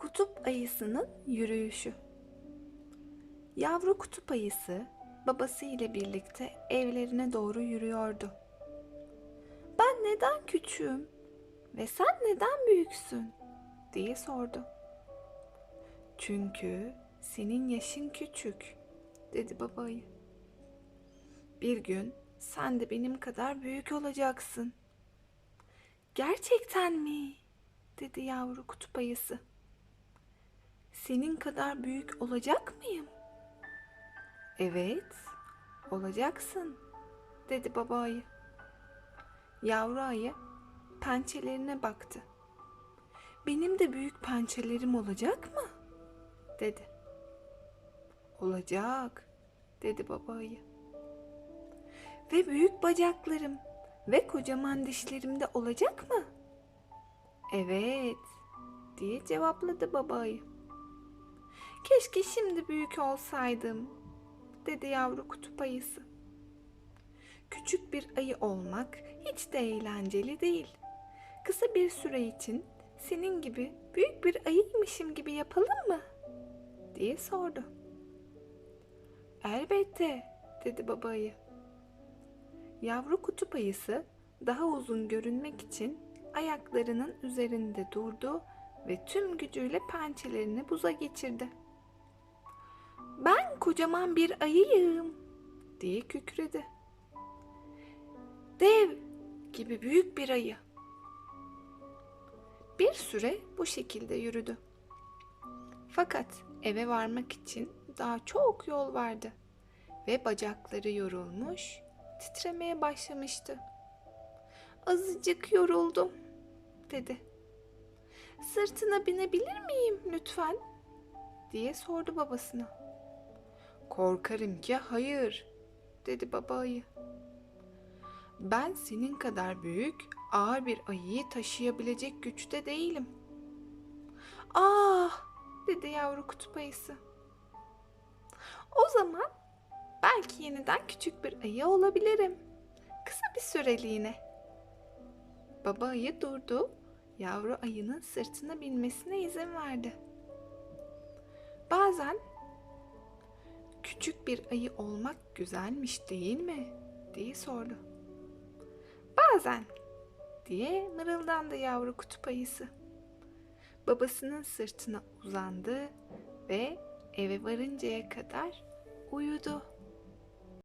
Kutup ayısının yürüyüşü. Yavru kutup ayısı babası ile birlikte evlerine doğru yürüyordu. Ben neden küçüğüm ve sen neden büyüksün diye sordu. Çünkü senin yaşın küçük dedi baba ayı. Bir gün sen de benim kadar büyük olacaksın. Gerçekten mi? dedi yavru kutup ayısı. Senin kadar büyük olacak mıyım? Evet, olacaksın, dedi baba ayı. Yavru ayı pençelerine baktı. Benim de büyük pençelerim olacak mı? dedi. Olacak, dedi baba ayı. Ve büyük bacaklarım ve kocaman dişlerim de olacak mı? Evet, diye cevapladı baba ayı. Keşke şimdi büyük olsaydım, dedi yavru kutup ayısı. Küçük bir ayı olmak hiç de eğlenceli değil. Kısa bir süre için senin gibi büyük bir ayıymışım gibi yapalım mı? diye sordu. Elbette, dedi baba ayı. Yavru kutup ayısı daha uzun görünmek için ayaklarının üzerinde durdu ve tüm gücüyle pençelerini buza geçirdi. Ben kocaman bir ayıyım diye kükredi. Dev gibi büyük bir ayı. Bir süre bu şekilde yürüdü. Fakat eve varmak için daha çok yol vardı ve bacakları yorulmuş, titremeye başlamıştı. Azıcık yoruldum, dedi. Sırtına binebilir miyim lütfen? diye sordu babasına. Korkarım ki hayır, dedi baba ayı. Ben senin kadar büyük, ağır bir ayıyı taşıyabilecek güçte değilim. Ah, dedi yavru kutup ayısı. O zaman belki yeniden küçük bir ayı olabilirim. Kısa bir süreliğine. Baba ayı durdu, yavru ayının sırtına binmesine izin verdi. Bazen küçük bir ayı olmak güzelmiş değil mi? diye sordu. Bazen diye mırıldandı yavru kutup ayısı. Babasının sırtına uzandı ve eve varıncaya kadar uyudu.